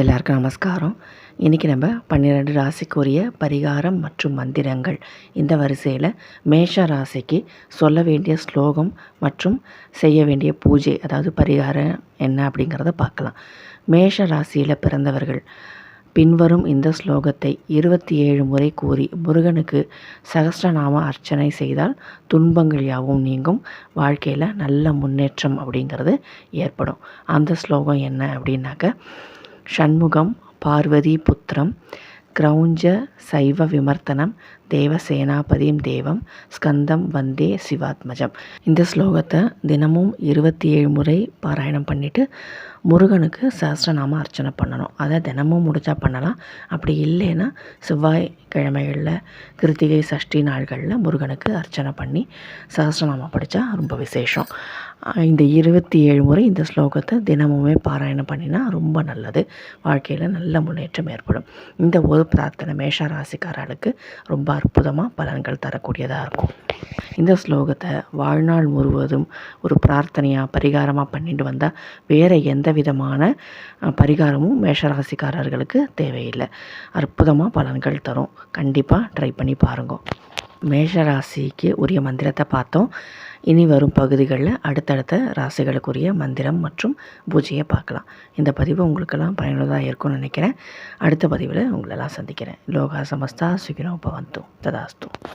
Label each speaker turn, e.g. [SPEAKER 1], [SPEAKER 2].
[SPEAKER 1] எல்லாருக்கும் நமஸ்காரம். இன்றைக்கி நம்ம பன்னிரெண்டு ராசிக்குரிய பரிகாரம் மற்றும் மந்திரங்கள். இந்த வரிசையில் மேஷ ராசிக்கு சொல்ல வேண்டிய ஸ்லோகம் மற்றும் செய்ய வேண்டிய பூஜை அதாவது பரிகாரம் என்ன அப்படிங்கிறத பார்க்கலாம். மேஷ ராசியில் பிறந்தவர்கள் பின்வரும் இந்த ஸ்லோகத்தை இருபத்தி ஏழு முறை கூறி முருகனுக்கு சகஸ்ரநாம அர்ச்சனை செய்தால் துன்பங்கள் யாவும் நீங்கும். வாழ்க்கையில் நல்ல முன்னேற்றம் அப்படிங்கிறது ஏற்படும். அந்த ஸ்லோகம் என்ன அப்படின்னாக்க ஷண்முகம் பார்வதி புத்திரம் கிரௌஞ்ச சைவ விமர்த்தனம் தேவசேனாபதியும் தேவம் ஸ்கந்தம் வந்தே சிவாத்மஜம். இந்த ஸ்லோகத்தை தினமும் இருபத்தி ஏழு முறை பாராயணம் பண்ணிவிட்டு முருகனுக்கு சஹஸ்ரநாம அர்ச்சனை பண்ணணும். அதை தினமும் முடித்தா பண்ணலாம். அப்படி இல்லைன்னா செவ்வாய் கிழமைகளில் கிருத்திகை சஷ்டி நாள்களில் முருகனுக்கு அர்ச்சனை பண்ணி சஹஸ்ரநாமம் படித்தா ரொம்ப விசேஷம். இந்த இருபத்தி ஏழு முறை இந்த ஸ்லோகத்தை தினமுமே பாராயணம் பண்ணினா ரொம்ப நல்லது. வாழ்க்கையில் நல்ல முன்னேற்றம் ஏற்படும். இந்த ஒரு பிரார்த்தனை மேஷ ராசிக்காரர்களுக்கு ரொம்ப அற்புதமாக பலன்கள் தரக்கூடியதாக இருக்கும். இந்த ஸ்லோகத்தை வாழ்நாள் முழுவதும் ஒரு பிரார்த்தனையாக பரிகாரமாக பண்ணிட்டு வந்தால் வேறு எந்த விதமான பரிகாரமும் மேஷராசிக்காரர்களுக்கு தேவையில்லை. அற்புதமாக பலன்கள் தரும். கண்டிப்பாக ட்ரை பண்ணி மேஷ மேஷராசிக்கு உரிய மந்திரத்தை பார்த்தோம். இனி வரும் பகுதிகளில் அடுத்தடுத்த ராசிகளுக்குரிய மந்திரம் மற்றும் பூஜையை பார்க்கலாம். இந்த பதிவு உங்களுக்கெல்லாம் பயனுள்ளதாக இருக்கும்னு நினைக்கிறேன். அடுத்த பதிவில் உங்களெல்லாம் சந்திக்கிறேன். லோகா சமஸ்தா சுகினோ பவந்தும் ததாஸ்தும்